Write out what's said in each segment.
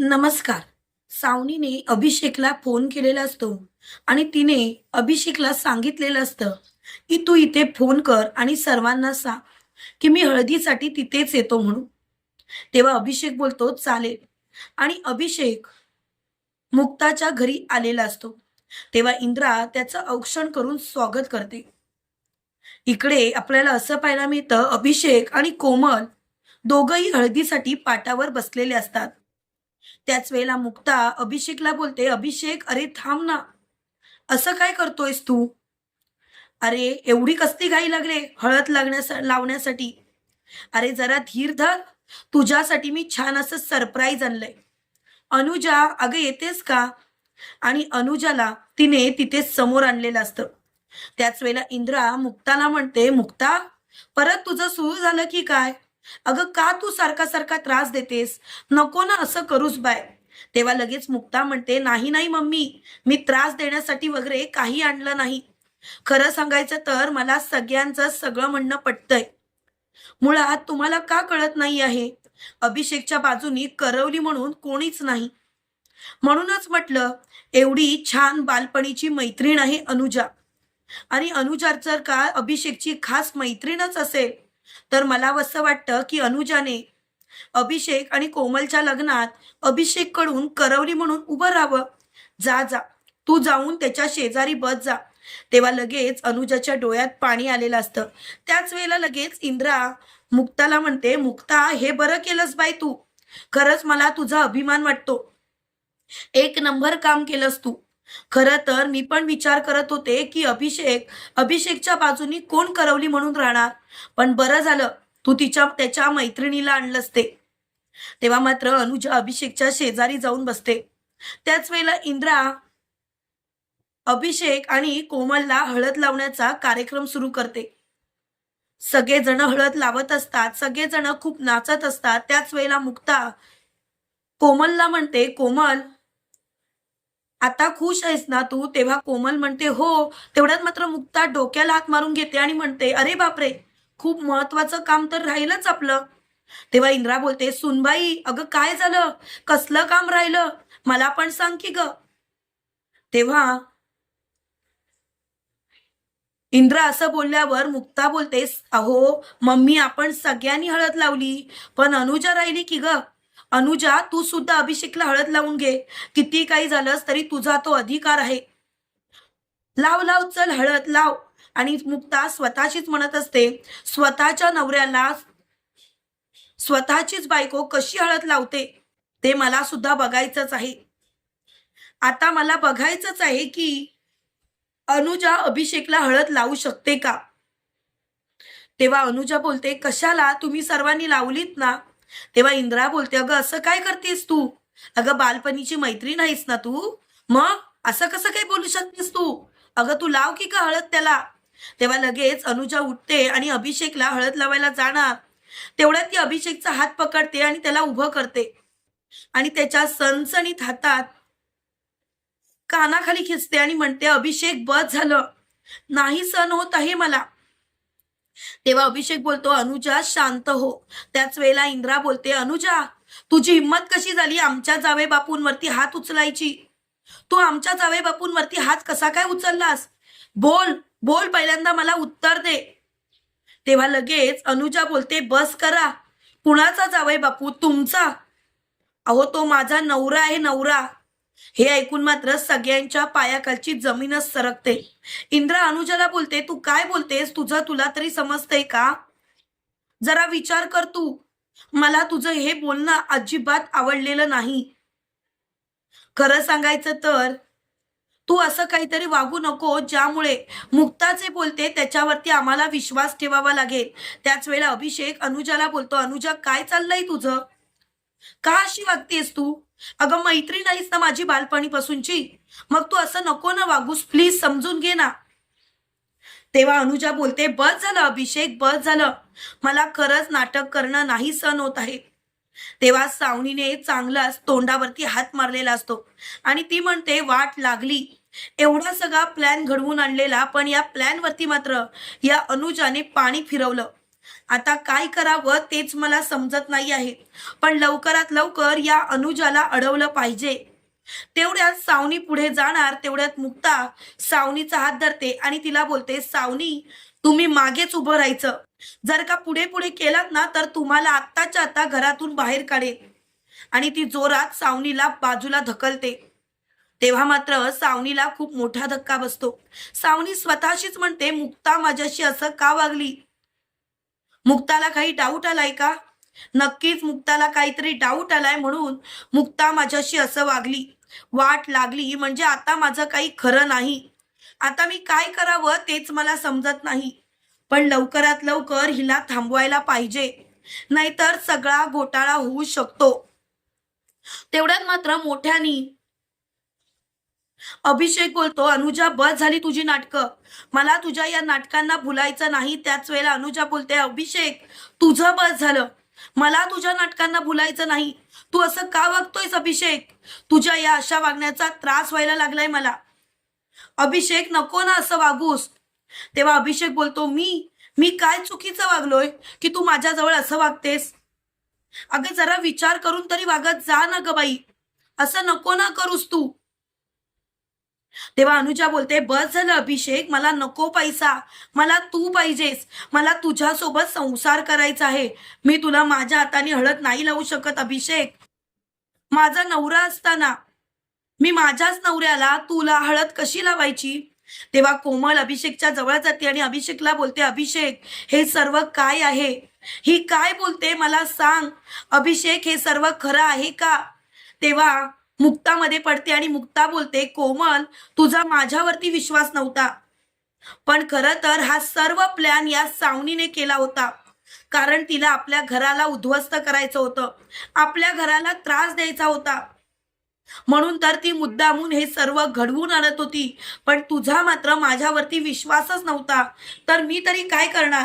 नमस्कार. सावनीने अभिषेकला फोन केलेला असतो आणि तिने अभिषेकला सांगितलेलं असतं की तू इथे फोन कर आणि सर्वांना सांग की मी हळदीसाठी तिथेच येतो म्हणून. तेव्हा अभिषेक बोलतो चालेल. आणि अभिषेक मुक्ताच्या घरी आलेला असतो. तेव्हा इंद्रा त्याचं औक्षण करून स्वागत करते. इकडे आपल्याला असं पाहायला मिळतं अभिषेक आणि कोमल दोघंही हळदीसाठी पाटावर बसलेले असतात. त्याच वेळेला मुक्ता अभिषेकला बोलते अभिषेक अरे थांब ना. असं काय करतोयस तू? अरे एवढी कस्ती घाई लागले हळद लागण्यास लावण्यासाठी. अरे जरा धीर धर. तुझ्यासाठी मी छान असं सरप्राईज आणलंय. अनुजा अगं येतेस का? आणि अनुजाला तिने तिथे समोर आणलेलं असतं. त्याच वेळेला इंद्रा मुक्ताला म्हणते मुक्ता परत तुझं सुरू झालं की काय? अगं का तू सारखा सारखा त्रास देतेस? नको ना असं करूस बाय. तेव्हा लगेच मुक्ता म्हणते नाही नाही मम्मी. मी त्रास देण्यासाठी वगैरे काही आणलं नाही. खरं सांगायचं तर मला सगळ्यांचं सगळं म्हणणं पटतंय. मुळात तुम्हाला का कळत नाही आहे? अभिषेकच्या बाजूनी करवली म्हणून कोणीच नाही. म्हणूनच म्हटलं एवढी छान बालपणीची मैत्रीण आहे अनुजा. आणि अनुजा जर का अभिषेकची खास मैत्रीणच असेल तर मला असं वाटतं की अनुजाने अभिषेक आणि कोमलच्या लग्नात अभिषेककडून करवली म्हणून उभं राहावं. जा जा. तू जाऊन त्याच्या शेजारी बस जा. तेव्हा लगेच अनुजाच्या डोळ्यात पाणी आलेलं असतं. त्याच वेळेला लगेच इंद्रा मुक्ताला म्हणते मुक्ता हे बरं केलंस बाई तू. खरंच मला तुझा अभिमान वाटतो. एक नंबर काम केलंस तू. खरं तर मी पण विचार करत होते की अभिषेक अभिषेकच्या बाजूनी कोण करवली म्हणून राहणार? पण बरं झालं तू तिच्या त्याच्या मैत्रिणीला आणलंस ते. तेव्हा मात्र अनुजा अभिषेकच्या शेजारी जाऊन बसते. त्याच वेळेला इंद्रा अभिषेक आणि कोमलला हळद लावण्याचा कार्यक्रम सुरू करते. सगळेजण हळद लावत असतात सगळेजण खूप नाचत असतात. त्याच वेळेला मुक्ता कोमलला म्हणते कोमल आता खुश आहेस ना तू? तेव्हा कोमल म्हणते हो. तेवढ्यात मात्र मुक्ता डोक्याला हात मारून घेते आणि म्हणते अरे बापरे! खूप महत्वाचं काम तर राहिलंच आपलं. तेव्हा इंद्रा बोलते सुनबाई अगं काय झालं? कसलं काम राहिलं? मला पण सांग की ग. तेव्हा इंद्रा असं बोलल्यावर मुक्ता बोलतेस अहो मम्मी आपण सगळ्यांनी हळद लावली पण अनुजा राहिली की ग? अनुजा तू सुद्धा अभिषेकला हळद लावून घे. किती काही झालंस तरी तुझा तो अधिकार आहे. लाव लाव चल हळद लाव. आणि मुक्ता स्वतःशीच म्हणत असते स्वतःच्या नवऱ्याला स्वतःचीच बायको कशी हळद लावते? ते मला सुद्धा बघायचंच आहे. आता मला बघायचंच आहे की अनुजा अभिषेकला हळद लावू शकते का? तेव्हा अनुजा बोलते कशाला? तुम्ही सर्वांनी लावलीत ना? तेव्हा इंद्रा बोलते अगं असं काय करतेस तू? अगं बालपणीची मैत्रीण आहेस ना तू? मग? असं कसं काही बोलू शकतेस तू? अगं तू लाव की का हळद त्याला. तेव्हा लगेच अनुजा उठते आणि अभिषेकला हळद लावायला जाणार. तेवढ्यात ती अभिषेकचा हात पकडते आणि त्याला उभं करते. आणि त्याच्या सणसणीत हातात कानाखाली खिचते आणि म्हणते अभिषेक बस झालं. नाही सण होत आहे मला. तेव्हा अभिषेक बोलतो अनुजा शांत हो. त्याच वेळेला इंद्रा बोलते अनुजा तुझी हिंमत कशी झाली आमच्या जावे बापूंवरती हात उचलायची? तू आमच्या जावे बापूंवरती हात कसा काय उचललास? बोल बोल पहिल्यांदा मला उत्तर दे. तेव्हा लगेच अनुजा बोलते बस करा कुणाचा जावे बापू? तुमचा. अहो तो माझा नवरा आहे नवरा. हे ऐकून मात्र सगळ्यांच्या पायाखालची जमीनच सरकते. इंद्रा अनुजाला बोलते तू काय बोलतेस? तुझं तुला तरी समजते का? जरा विचार कर तू. मला तुझं हे बोलणं अजिबात आवडलेलं नाही. खरं सांगायचं तर तू असं काहीतरी वागू नको ज्यामुळे मुक्ताचे बोलते त्याच्यावरती आम्हाला विश्वास ठेवावा लागेल. त्याच वेळेला अभिषेक अनुजाला बोलतो अनुजा काय चाललंय तुझं? का अशी वागतेस तू? अगं मैत्री नाहीस ना माझी बालपणीपासूनची. मग तू असं नको ना वागूस प्लीज समजून घे ना. तेव्हा अनुजा बोलते बस झालं अभिषेक बस झालं. मला खरंच नाटक करणं नाही सण होत आहे. तेव्हा सावनीने चांगलाच तोंडावरती हात मारलेला असतो. आणि ती म्हणते वाट लागली. एवढा सगळा प्लॅन घडवून आणलेला पण या प्लॅनवरती मात्र या अनुजाने पाणी फिरवलं. आता काय करावं तेच मला समजत नाही आहे. पण लवकरात लवकर या अनुजाला अडवलं पाहिजे. तेवढ्यात सावनी पुढे जाणार तेवढ्यात मुक्ता सावनीचा हात धरते आणि तिला बोलते सावनी तुम्ही मागेच उभं राहायचं. जर का पुढे पुढे केलात ना तर तुम्हाला आत्ताच्या आता घरातून बाहेर काढेल आणि ती जोरात सावनीला बाजूला धकलते तेव्हा मात्र सावनीला खूप मोठा धक्का बसतो. सावनी स्वतःशीच म्हणते मुक्ता माझ्याशी असं का वागली? मुक्ताला काही डाऊट आलाय का? नक्कीच मुक्ताला काहीतरी डाऊट आलाय म्हणून मुक्ता माझ्याशी असं वागली. वाट लागली म्हणजे आता माझं काही खरं नाही. आता मी काय करावं तेच मला समजत नाही. पण लवकरात लवकर हिला थांबवायला पाहिजे. नाहीतर सगळा घोटाळा होऊ शकतो. तेवढ्यात मात्र मोठ्यानी अभिषेक बोलतो अनुजा बस झाली तुझी नाटकं. मला तुझ्या या नाटकांना भुलायचं नाही त्याच वेळेला अनुजा बोलते अभिषेक तुझं बस झालं. मला तुझ्या नाटकांना भुलायचं नाही. तू असं का वागतोयस अभिषेक? तुझ्या या अशा वागण्याचा त्रास व्हायला लागलाय मला. अभिषेक नको ना असं वागूस. तेव्हा अभिषेक बोलतो मी मी काय चुकीचं वागलोय की तू माझ्याजवळ असं वागतेस? अगं जरा विचार करून तरी वागत जा ना ग बाई. असं नको ना करूस तू. तेव्हा अनुजा बोलते बस झालं अभिषेक मला नको पैसा. मला तू पाहिजेस. मला तुझ्यासोबत संसार करायचा आहे. मी तुला माझ्या हाताने हळद नाही लावू शकत अभिषेक. माझा नवरा असताना मी माझ्याच नवऱ्याला तुला हळद कशी लावायची? तेव्हा कोमल अभिषेकच्या जवळ जाते आणि अभिषेकला बोलते अभिषेक हे सर्व काय आहे? ही काय बोलते? मला सांग. अभिषेक हे सर्व खरं आहे का? तेव्हा मुक्तामध्ये पडते आणि मुक्ता बोलते कोमल तुझा माझ्यावरती विश्वास नव्हता. पण खरं तर हा सर्व प्लॅन या सावनीने केला होता. कारण तिला आपल्या घराला उद्ध्वस्त करायचं होतं. आपल्या घराला त्रास द्यायचा होता. म्हणून तर ती मुद्दामून हे सर्व घडवून आणत होती. पण तुझा मात्र माझ्यावरती विश्वासच नव्हता. तर मी तरी काय करणार?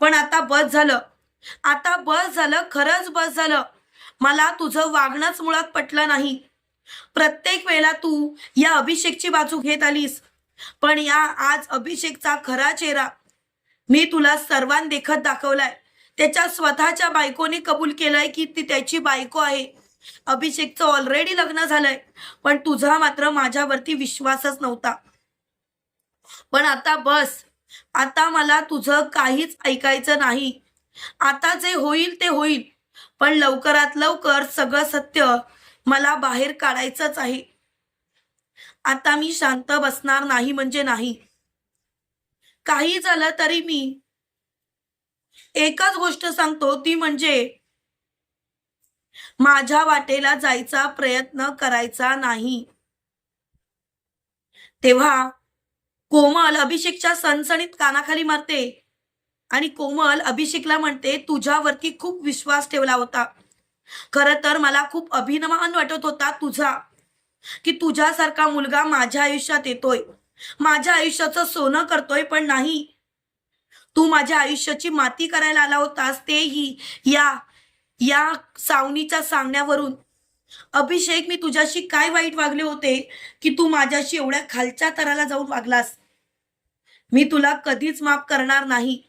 पण आता बस झालं. आता बस झालं खरंच बस झालं. मला तुझं वागणंच मुळात पटलं नाही. प्रत्येक वेळेला तू या अभिषेकची बाजू घेत आलीस. पण या आज अभिषेकचा खरा चेहरा मी तुला सर्वां देखत दाखवलाय. त्याच्या स्वतःच्या बायकोने कबूल केलंय की ती त्याची बायको आहे. अभिषेकचं ऑलरेडी लग्न झालंय. पण तुझा मात्र माझ्यावरती विश्वासच नव्हता. पण आता बस. आता मला तुझं काहीच ऐकायचं नाही. आता जे होईल ते होईल. पण लवकरात लवकर सगळं सत्य मला बाहेर काढायचंच आहे. आता मी शांत बसणार नाही म्हणजे नाही. काही झालं तरी मी एकच गोष्ट सांगतो ती म्हणजे माझ्या वाटेला जायचा प्रयत्न करायचा नाही. तेव्हा कोमल अभिषेकच्या सणसणीत कानाखाली मारते आणि कोमल अभिषेकला म्हणते तुझ्यावरती खूप विश्वास ठेवला होता. खरं तर मला खूप अभिमान वाटत होता तुझा की तुझ्यासारखा मुलगा माझ्या आयुष्यात येतोय. माझ्या आयुष्याचं सोनं करतोय पण नाही. तू माझ्या आयुष्याची माती करायला आला होतास तेही या या सावनीच्या सांगण्यावरून. अभिषेक मी तुझ्याशी काय वाईट वागले होते की तू माझ्याशी एवढ्या खालच्या तराला जाऊन वागलास? मी तुला कधीच माफ करणार नाही.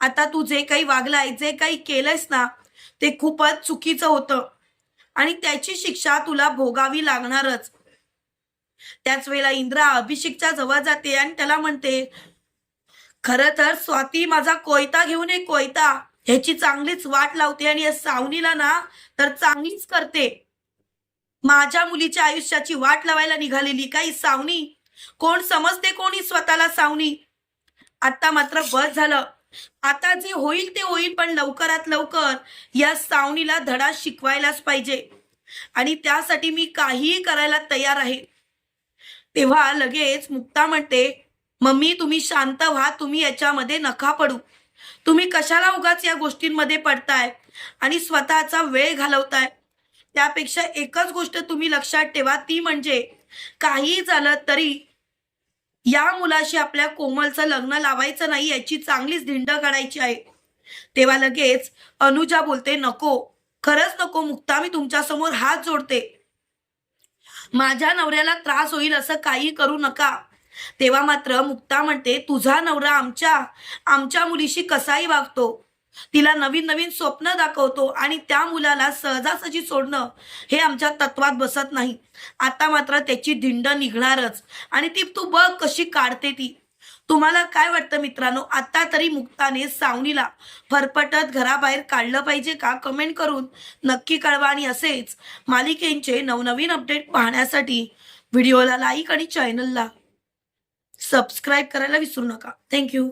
आता तू जे काही वागलाय जे काही केलंयस ना ते खूपच चुकीचं होतं. आणि त्याची शिक्षा तुला भोगावी लागणारच. त्याच वेळेला इंद्रा अभिषेकच्या जवळ जाते आणि त्याला म्हणते खर तर स्वाती माझा कोयता घेऊन ये कोयता. ह्याची चांगलीच वाट लावते आणि या सावनीला ना तर चांगलीच करते. माझ्या मुलीच्या आयुष्याची वाट लावायला निघालेली काही सावनी. कोण समजते कोणी स्वतःला सावनी? आता मात्र बस झालं. आता जे होईल ते होईल पण लवकरात लवकर या सावणीला धडा शिकवायलाच पाहिजे. आणि त्यासाठी मी काहीही करायला तयार आहे. तेव्हा लगेच मुक्ता म्हणते मम्मी तुम्ही शांत व्हा तुम्ही याच्यामध्ये नका पडू. तुम्ही कशाला उगाच या गोष्टींमध्ये पडताय आणि स्वतःचा वेळ घालवताय? त्यापेक्षा एकच गोष्ट तुम्ही लक्षात ठेवा ती म्हणजे काही झालं तरी या मुलाशी आपल्या कोमलचं लग्न लावायचं नाही याची चांगलीच धिंड काढायची आहे. तेव्हा लगेच अनुजा बोलते नको खरंच नको मुक्ता मी तुमच्यासमोर हात जोडते. माझ्या नवऱ्याला त्रास होईल असं काही करू नका. तेव्हा मात्र मुक्ता म्हणते तुझा नवरा आमच्या आमच्या मुलीशी कसाही वागतो. तिला नवीन नवीन स्वप्न दाखवतो आणि त्या मुलाला सहजासहजी सोडणं हे आमच्या तत्वात बसत नाही. आता मात्र त्याची धिंड निघणारच. आणि ती तू बघ कशी काढते ती. तुम्हाला काय वाटतं मित्रांनो? आता तरी मुक्ताने सावनीला फरफटत घराबाहेर काढलं पाहिजे का? कमेंट करून नक्की कळवा आणि असेच मालिकेंचे नवनवीन अपडेट पाहण्यासाठी व्हिडिओला लाईक आणि चॅनलला सबस्क्राईब करायला विसरू नका. थँक्यू